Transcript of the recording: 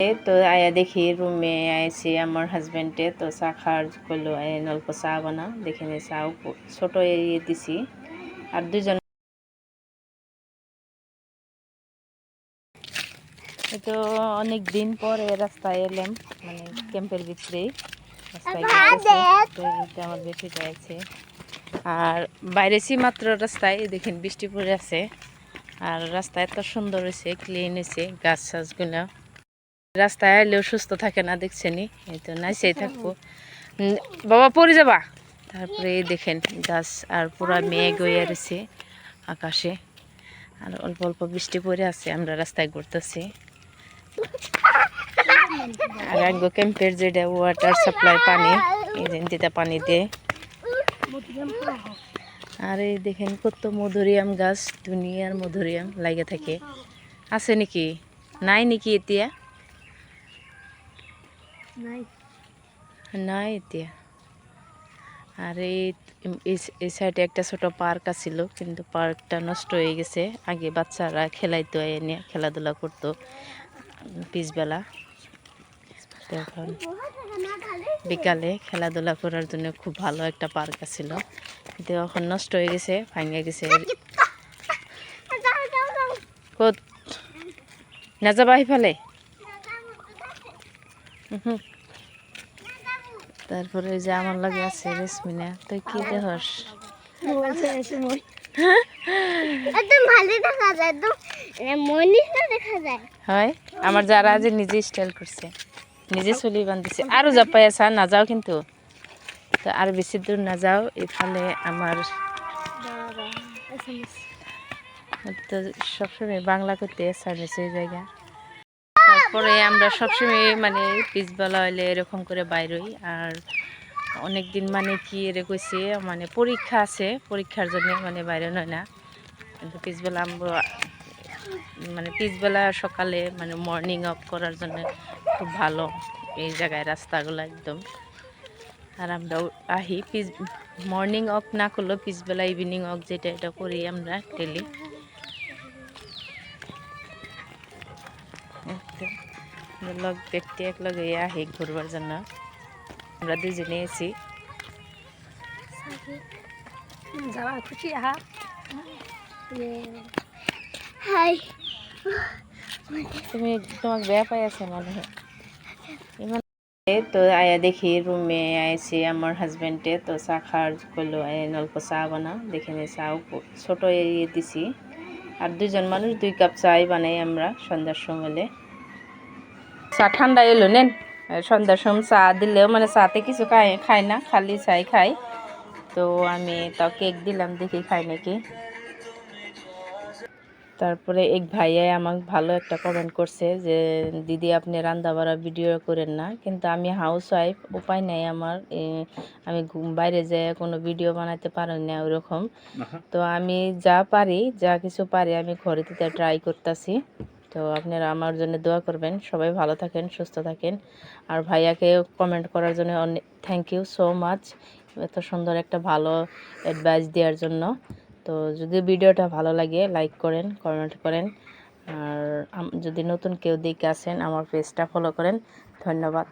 এ তো আয়া দেখি রুমে আইসি আমার হাজবেন্ডে তো চা খাওয়ার করল এ অল্প চা বানা। দেখে নি চা ছোট দিছি। আর দুজন তো অনেক দিন পরে রাস্তায় এলাম মানে ক্যাম্পের ভিতরে আমার বেশি আছে আর বাইরেছি মাত্র রাস্তায় দেখেন বৃষ্টি পড়ে আছে। আর রাস্তা এত সুন্দর হয়েছে ক্লিন হয়েছে গাছ সাছগুলো রাস্তায় এলেও সুস্থ থাকে না, দেখছেনি এই তো নাইসেই থাকব। বাবা, পড়ে যাবা? তারপরে এই দেখেন, গাছ আর পুরা মেঘ হয়ে রয়েছে আকাশে। আর অল্প অল্প বৃষ্টি পড়ে আছে, আমরা রাস্তায় ঘুরতেছি। আর আগে ক্যাম্পের যেটা ওয়াটার সাপ্লাই পানি যেটা পানি দিয়ে। আর এই দেখেন কত মধুরিয়াম গাছ, দুনিয়ার মধুরিয়াম লাগে থাকে। আছে নাকি? নাই নাকি এতিয়া? নাই এতিয়া আর এই সাইডে একটা ছোট পার্ক আছিল কিন্তু পার্কটা নষ্ট হয়ে গেছে। আগে বাচ্চারা খেলাইতো এনে খেলাধুলা করতো পিছবেলা তো এখন বিকালে খেলাধুলা করার জন্য খুব ভালো একটা পার্ক আছিল। কিন্তু এখন নষ্ট হয়ে গেছে ভাঙে গেছে। কত? না যাবা সিফালে। তারপরে ওই যে আমার লাগে আছে রেশমিনা। তুই কি দেহস একদম ভালো দেখা যায় একদম মনিষ দেখা যায়। হয়? আমার যারা আজ নিজে স্টাইল করছে। নিজে চুলি বান্ধিছে আরও জাপাই আসা না যাও কিন্তু। তো আর বেশি দূর না যাও এখানে আমার তো সবসময় বাংলা করতে সার্ভিস এই জায়গা তারপরে আমরা সবসময় মানে পিছবেলা হইলে এরকম করে বাইরই। আর অনেক দিন মানে কি এরে কইছে মানে পরীক্ষা আছে, পরীক্ষার জন্য মানে বাইরে নয় না। কিন্তু পিছবেলা আমরা মানে পিছবেলা সকালে মানে মর্নিং ওয়াক করার জন্য খুব ভালো, এই জায়গায় রাস্তাগুলো একদম। আর আমরা আহি পিছ মর্নিং ওয়াক না করলেও পিছবেলা ইভিনিং ওয়াক যেটা, এটা করি আমরা ডেলি লগ ব্যক্তি এক লগে আহি ঘুরবার জন্য। আমরা দুজনে আছি যাওয়া খুশি আহা। হাই। তুমি তোমাকে বেয়া পাই আছে মনে হয়। তো আয়া দেখি রুমে আইসি আমার হাজবেন্ডে তো চা খাওয়ার করল এ অল্প চা বানা দেখে নি চা ছোট ইয়ে দিছি। আর দুজন মানুষ দুই কাপ চাই বানাই আমরা সন্ধ্যার সময়লে চা ঠান্ডা এলো নেন। সন্ধ্যার সময় চা দিলেও মানে চাতে কিছু খাই খাই না খালি চাই খাই। তো আমি তাও কেক দিলাম দেখি খাই নাকি। তারপরে এক ভাইয়াই আমাকে ভালো একটা কমেন্ট করছে যে দিদি আপনি রান্না বাড়া ভিডিও করেন না। কিন্তু আমি হাউস ওয়াইফ উপায় নেই আমার। আমি বাইরে যেয়ে কোনো ভিডিও বানাতে পারি না ওরকম। তো আমি যা পারি যা কিছু পারি আমি ঘরে দিতে ট্রাই করতেছি। তো আপনারা আমার জন্য দোয়া করবেন। সবাই ভালো থাকেন, সুস্থ থাকেন। আর ভাইয়াকে কমেন্ট করার জন্য অনেক থ্যাংক ইউ সো মাচ এত সুন্দর একটা ভালো অ্যাডভাইস দেওয়ার জন্য। তো যদি ভিডিওটা ভালো লাগে লাইক করেন কমেন্ট করেন। আর যদি নতুন কেউ দিকে আসেন, আমার পেজটা ফলো করেন। ধন্যবাদ।